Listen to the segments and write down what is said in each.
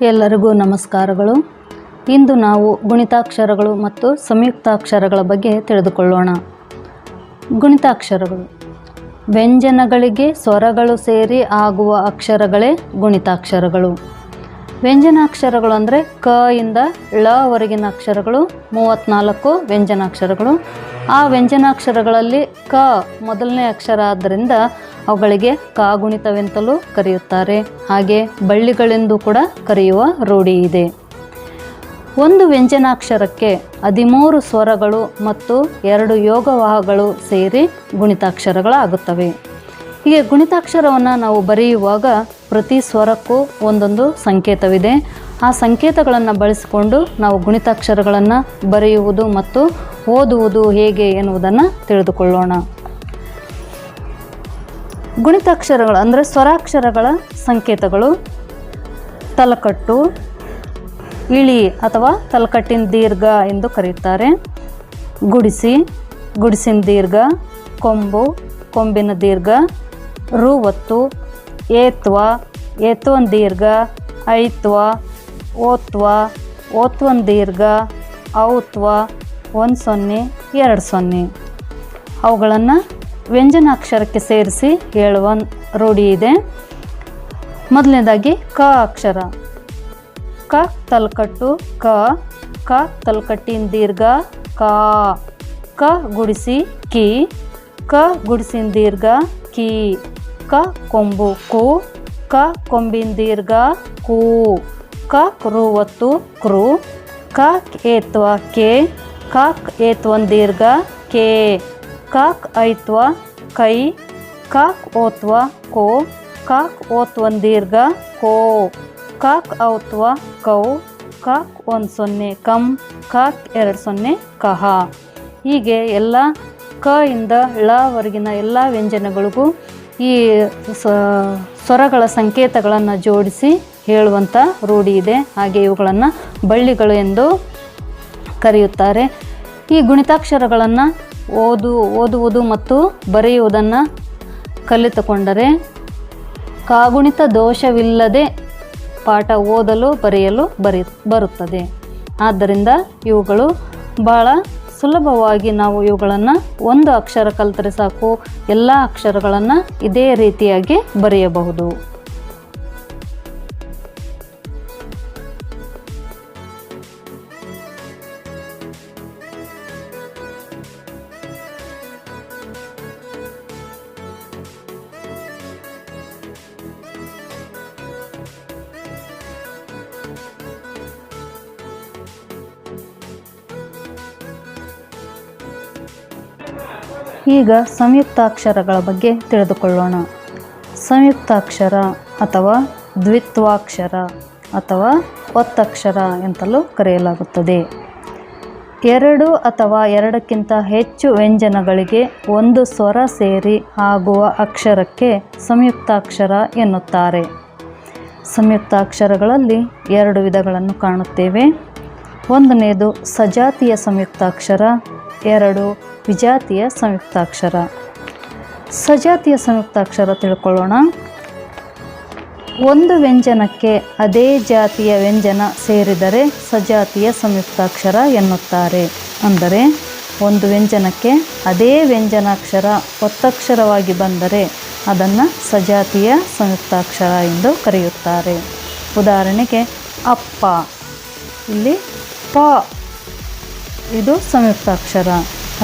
ಎಲ್ಲರಿಗೂ ನಮಸ್ಕಾರಗಳು. ಇಂದು ನಾವು ಗುಣಿತಾಕ್ಷರಗಳು ಮತ್ತು ಸಂಯುಕ್ತಾಕ್ಷರಗಳ ಬಗ್ಗೆ ತಿಳಿದುಕೊಳ್ಳೋಣ. ಗುಣಿತಾಕ್ಷರಗಳು. ವ್ಯಂಜನಗಳಿಗೆ ಸ್ವರಗಳು ಸೇರಿ ಆಗುವ ಅಕ್ಷರಗಳೇ ಗುಣಿತಾಕ್ಷರಗಳು. ವ್ಯಂಜನಾಕ್ಷರಗಳು ಅಂದರೆ ಕ ಇಂದ ಳ ವರೆಗಿನ ಅಕ್ಷರಗಳು ಮೂವತ್ತ್ನಾಲ್ಕು ವ್ಯಂಜನಾಕ್ಷರಗಳು. ಆ ವ್ಯಂಜನಾಕ್ಷರಗಳಲ್ಲಿ ಕ ಮೊದಲನೇ ಅಕ್ಷರ ಆದ್ದರಿಂದ ಅವುಗಳಿಗೆ ಕಾಗುಣಿತವೆಂತಲೂ ಕರೆಯುತ್ತಾರೆ. ಹಾಗೆ ಬಳ್ಳಿಗಳೆಂದು ಕೂಡ ಕರೆಯುವ ರೂಢಿ ಇದೆ. ಒಂದು ವ್ಯಂಜನಾಕ್ಷರಕ್ಕೆ ಹದಿಮೂರು ಸ್ವರಗಳು ಮತ್ತು ಎರಡು ಯೋಗವಾಹಗಳು ಸೇರಿ ಗುಣಿತಾಕ್ಷರಗಳಾಗುತ್ತವೆ. ಹೀಗೆ ಗುಣಿತಾಕ್ಷರವನ್ನು ನಾವು ಬರೆಯುವಾಗ ಪ್ರತಿ ಸ್ವರಕ್ಕೂ ಒಂದೊಂದು ಸಂಕೇತವಿದೆ. ಆ ಸಂಕೇತಗಳನ್ನು ಬಳಸಿಕೊಂಡು ನಾವು ಗುಣಿತಾಕ್ಷರಗಳನ್ನು ಬರೆಯುವುದು ಮತ್ತು ಓದುವುದು ಹೇಗೆ ಎನ್ನುವುದನ್ನು ತಿಳಿದುಕೊಳ್ಳೋಣ. ಗುಣಿತಾಕ್ಷರಗಳು ಅಂದರೆ ಸ್ವರಾಕ್ಷರಗಳ ಸಂಕೇತಗಳು. ತಲಕಟ್ಟು, ಇಳಿ ಅಥವಾ ತಲಕಟ್ಟಿನ ದೀರ್ಘ ಎಂದು ಕರೆಯುತ್ತಾರೆ. ಗುಡಿಸಿ, ಗುಡಿಸಿನ ದೀರ್ಘ, ಕೊಂಬು, ಕೊಂಬಿನ ದೀರ್ಘ, ರುವತ್ತು, ಏತ್ವ, ಏತ್ವನ್ ದೀರ್ಘ, ಐತ್ವ, ಓತ್ವ, ಓತ್ವನ್ ದೀರ್ಘ, ಔತ್ವ ಒಂದು ಸೊನ್ನೆ ಎರಡು ಸೊನ್ನೆ ಅವುಗಳನ್ನು ವ್ಯಂಜನಾಕ್ಷರಕ್ಕೆ ಸೇರಿಸಿ ಹೇಳುವ ರೂಢಿ ಇದೆ. ಮೊದಲನೇದಾಗಿ ಕ ಅಕ್ಷರ. ಕ ತಲ್ಕಟ್ಟು, ಕ ಕ ತಲ್ಕಟ್ಟಿನ ದೀರ್ಘ, ಕ. ಕ ಗುಡಿಸಿ ಕಿ, ಕ ಗುಡಿಸಿನ ದೀರ್ಘ, ಕಿ. ಕ ಕೊಂಬು ಕು, ಕ ಕೊಂಬಿನ ದೀರ್ಘ, ಕೂ. ಕ ಕ್ರೂವತ್ತು ಕ್ರು ಕ ಏತ್ವ ಕೆ, ಕ ಏತ್ವನ್ ದೀರ್ಘ, ಕೆ. ಕಾಕ್ ಐತ್ವ, ಕೈ, ಕಾಕ್ ಓತ್ವ, ಕೋ, ಕಾಕ್ ಓತ್ವನ್ ದೀರ್ಘ, ಕೋ, ಕಾಕ್ ಔತ್ವ, ಕೌ, ಕಾಕ್ ಒಂದು ಸೊನ್ನೆ, ಕಂ, ಕಾಕ್ ಎರಡು ಸೊನ್ನೆ, ಕಹ. ಹೀಗೆ ಎಲ್ಲ ಕ ಇಂದ ಳವರೆಗಿನ ಎಲ್ಲ ವ್ಯಂಜನಗಳಿಗೂ ಈ ಸ್ವರಗಳ ಸಂಕೇತಗಳನ್ನು ಜೋಡಿಸಿ ಹೇಳುವಂಥ ರೂಢಿ ಇದೆ. ಹಾಗೆ ಇವುಗಳನ್ನು ಬಳ್ಳಿಗಳು ಎಂದು ಕರೆಯುತ್ತಾರೆ. ಈ ಗುಣಿತಾಕ್ಷರಗಳನ್ನು ಓದು, ಓದುವುದು ಮತ್ತು ಬರೆಯುವುದನ್ನು ಕಲಿತುಕೊಂಡರೆ ಕಾಗುಣಿತ ದೋಷವಿಲ್ಲದೆ ಪಾಠ ಓದಲು, ಬರೆಯಲು ಬರಿ, ಬರುತ್ತದೆ. ಆದ್ದರಿಂದ ಇವುಗಳು ಭಾಳ ಸುಲಭವಾಗಿ ನಾವು ಇವುಗಳನ್ನು ಒಂದು ಅಕ್ಷರ ಕಲಿತರೆ ಸಾಕು, ಎಲ್ಲ ಅಕ್ಷರಗಳನ್ನು ಇದೇ ರೀತಿಯಾಗಿ ಬರೆಯಬಹುದು. ಈಗ ಸಂಯುಕ್ತಾಕ್ಷರಗಳ ಬಗ್ಗೆ ತಿಳಿದುಕೊಳ್ಳೋಣ. ಸಂಯುಕ್ತಾಕ್ಷರ ಅಥವಾ ದ್ವಿತ್ವಾಕ್ಷರ ಅಥವಾ ಒತ್ತಕ್ಷರ ಎಂತಲೂ ಕರೆಯಲಾಗುತ್ತದೆ. ಎರಡು ಅಥವಾ ಎರಡಕ್ಕಿಂತ ಹೆಚ್ಚು ವ್ಯಂಜನಗಳಿಗೆ ಒಂದು ಸ್ವರ ಸೇರಿ ಆಗುವ ಅಕ್ಷರಕ್ಕೆ ಸಂಯುಕ್ತಾಕ್ಷರ ಎನ್ನುತ್ತಾರೆ. ಸಂಯುಕ್ತಾಕ್ಷರಗಳಲ್ಲಿ ಎರಡು ವಿಧಗಳನ್ನು ಕಾಣುತ್ತೇವೆ. ಒಂದನೆಯದು ಸಜಾತಿಯ ಸಂಯುಕ್ತಾಕ್ಷರ ಎರಡು ವಿಜಾತಿಯ ಸಂಯುಕ್ತಾಕ್ಷರ. ಸಜಾತಿಯ ಸಂಯುಕ್ತಾಕ್ಷರ ತಿಳ್ಕೊಳ್ಳೋಣ. ಒಂದು ವ್ಯಂಜನಕ್ಕೆ ಅದೇ ಜಾತಿಯ ವ್ಯಂಜನ ಸೇರಿದರೆ ಸಜಾತಿಯ ಸಂಯುಕ್ತಾಕ್ಷರ ಎನ್ನುತ್ತಾರೆ. ಅಂದರೆ, ಒಂದು ವ್ಯಂಜನಕ್ಕೆ ಅದೇ ವ್ಯಂಜನಾಕ್ಷರ ಒತ್ತಕ್ಷರವಾಗಿ ಬಂದರೆ ಅದನ್ನು ಸಜಾತಿಯ ಸಂಯುಕ್ತಾಕ್ಷರ ಎಂದು ಕರೆಯುತ್ತಾರೆ. ಉದಾಹರಣೆಗೆ, ಅಪ್ಪ. ಇಲ್ಲಿ ಪ ಇದು ಸಂಯುಕ್ತಾಕ್ಷರ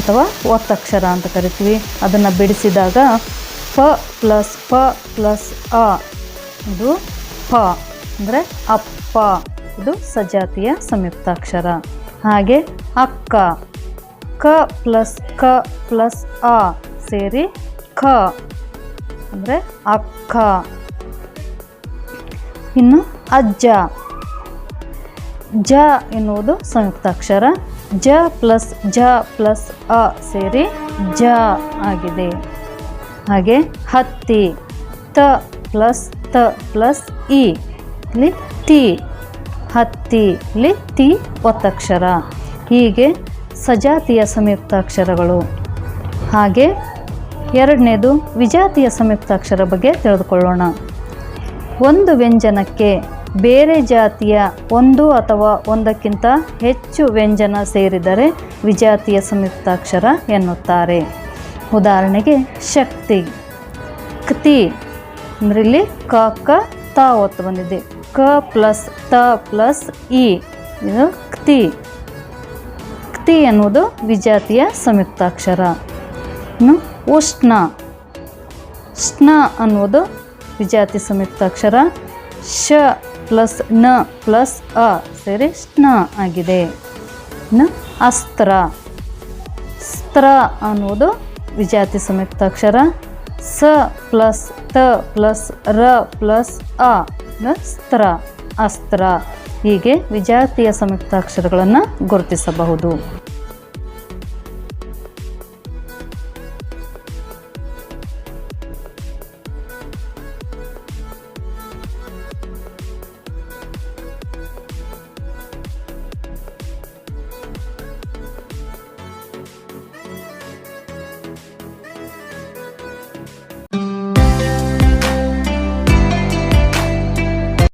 ಅಥವಾ ಒತ್ತಕ್ಷರ ಅಂತ ಕರಿತೀವಿ. ಅದನ್ನು ಬಿಡಿಸಿದಾಗ ಪ ಪ್ಲಸ್ ಪ ಪ್ಲಸ್ ಅ, ಇದು ಪ, ಅಂದರೆ ಅಪ್ಪ. ಇದು ಸಜಾತಿಯ ಸಂಯುಕ್ತಾಕ್ಷರ. ಹಾಗೆ ಅಕ್ಕ, ಕ ಪ್ಲಸ್ ಕ ಪ್ಲಸ್ ಅ ಸೇರಿ ಖ, ಅಂದರೆ ಅಕ್ಕ. ಇನ್ನು ಅಜ್ಜ. ಜ ಎನ್ನುವುದು ಸಂಯುಕ್ತಾಕ್ಷರ. ಜ ಪ್ಲಸ್ ಜ ಪ್ಲಸ್ ಅ ಸೇರಿ ಜ ಆಗಿದೆ. ಹಾಗೆ ಹತ್ತಿ, ತ ಪ್ಲಸ್ ತ ಪ್ಲಸ್ ಇ, ಇಲ್ಲಿ ತಿ, ಹತ್ತಿ, ಇಲ್ಲಿ ತಿ ಒತ್ತಕ್ಷರ. ಹೀಗೆ ಸಜಾತಿಯ ಸಂಯುಕ್ತಾಕ್ಷರಗಳು. ಹಾಗೆ ಎರಡನೇದು ವಿಜಾತಿಯ ಸಂಯುಕ್ತಾಕ್ಷರ ಬಗ್ಗೆ ತಿಳಿದುಕೊಳ್ಳೋಣ. ಒಂದು ವ್ಯಂಜನಕ್ಕೆ ಬೇರೆ ಜಾತಿಯ ಒಂದು ಅಥವಾ ಒಂದಕ್ಕಿಂತ ಹೆಚ್ಚು ವ್ಯಂಜನ ಸೇರಿದರೆ ವಿಜಾತಿಯ ಸಂಯುಕ್ತಾಕ್ಷರ ಎನ್ನುತ್ತಾರೆ. ಉದಾಹರಣೆಗೆ ಶಕ್ತಿ. ಕ್ತಿ ಅಂದರೆ ಇಲ್ಲಿ ಕ ಕ, ತ ಒತ್ತು ಬಂದಿದೆ. ಕ ಪ್ಲಸ್ ತ ಪ್ಲಸ್ ಇ. ಇದು ಕ್ತಿ. ಕ್ತಿ ಎನ್ನುವುದು ವಿಜಾತಿಯ ಸಂಯುಕ್ತಾಕ್ಷರ. ಇನ್ನು ಉಷ್ಣ. ಸ್ನ ಅನ್ನುವುದು ವಿಜಾತಿ ಸಂಯುಕ್ತಾಕ್ಷರ. ಶ ಪ್ಲಸ್ನ ಪ್ಲಸ್ ಅ ಸೇರಿ ಸ್ನ ಆಗಿದೆ. ನ ಅಸ್ತ್ರ. ಸ್ತ್ರ ಅನ್ನುವುದು ವಿಜಾತಿ ಸಂಯುಕ್ತಾಕ್ಷರ ಸ ಪ್ಲಸ್ ತ ಪ್ಲಸ್ ರ ಪ್ಲಸ್ ಅ ಸ್ತ್ರ, ಅಸ್ತ್ರ. ಹೀಗೆ ವಿಜಾತಿಯ ಸಂಯುಕ್ತಾಕ್ಷರಗಳನ್ನು ಗುರುತಿಸಬಹುದು.